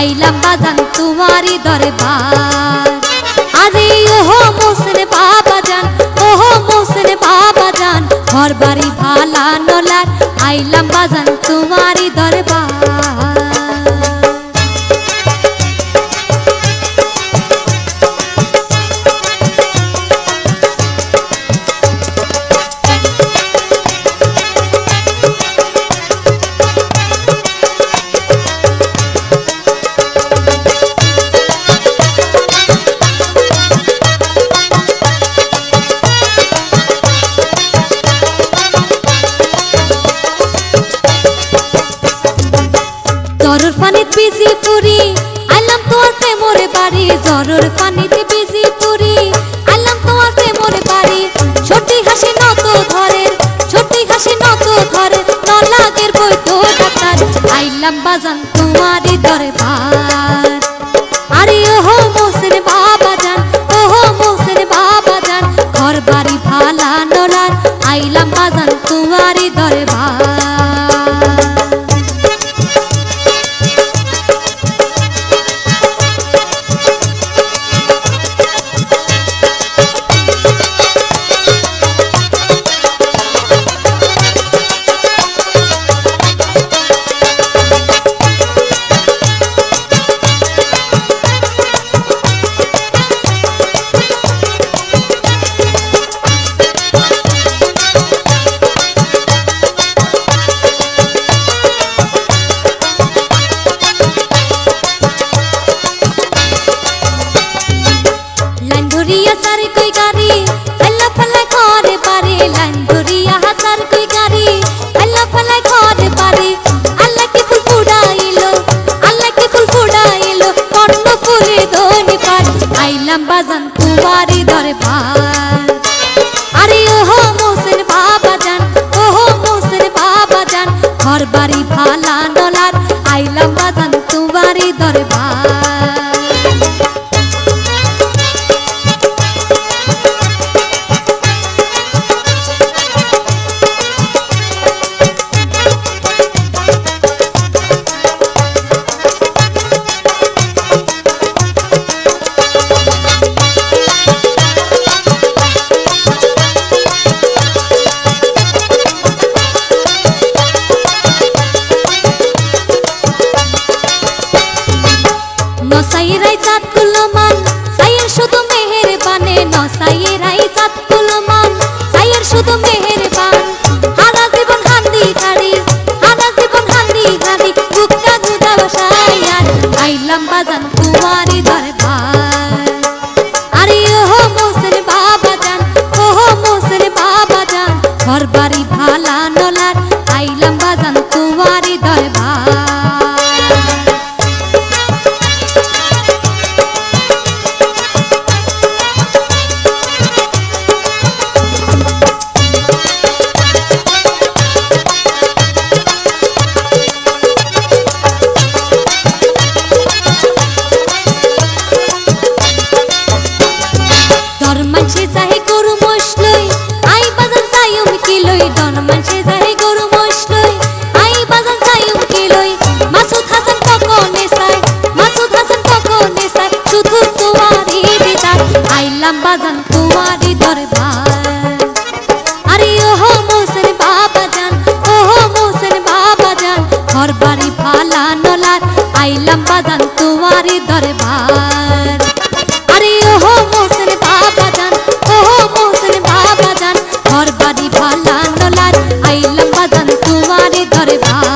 আইলাম বাজান তোমারই দরবার। পানিতে বিজি পুরি, আইলাম তোমার প্রেমরে বাড়ি জরুর পানিতে বিজি পুরি, আইলাম তোমার প্রেমরে বাড়ি। ছোটি হাসি নত ধরে ছোটি হাসি নত ধরে নলাগের বই তো ডাক্তার আইলাম বাজান তোমারই দরবার। সারে কই গাড়ি। নসাইরাই চাঁদ কুলমান শুধু মেহের বানে নসাইরাই চাঁদ কুলমান শুধু মেহের বান হারা জীবন হান্দি গাড়ি হারা জীবন হান্দি গাড়ি বুকটা গুদা আইলাম বাজান দরবার। আরে ওহো মোহসেন বাবা জান, ওহো মোহসেন বাবা জান ঘর বাড়ি ভালা নলার, আইলাম বাজান তোমারে দরবার।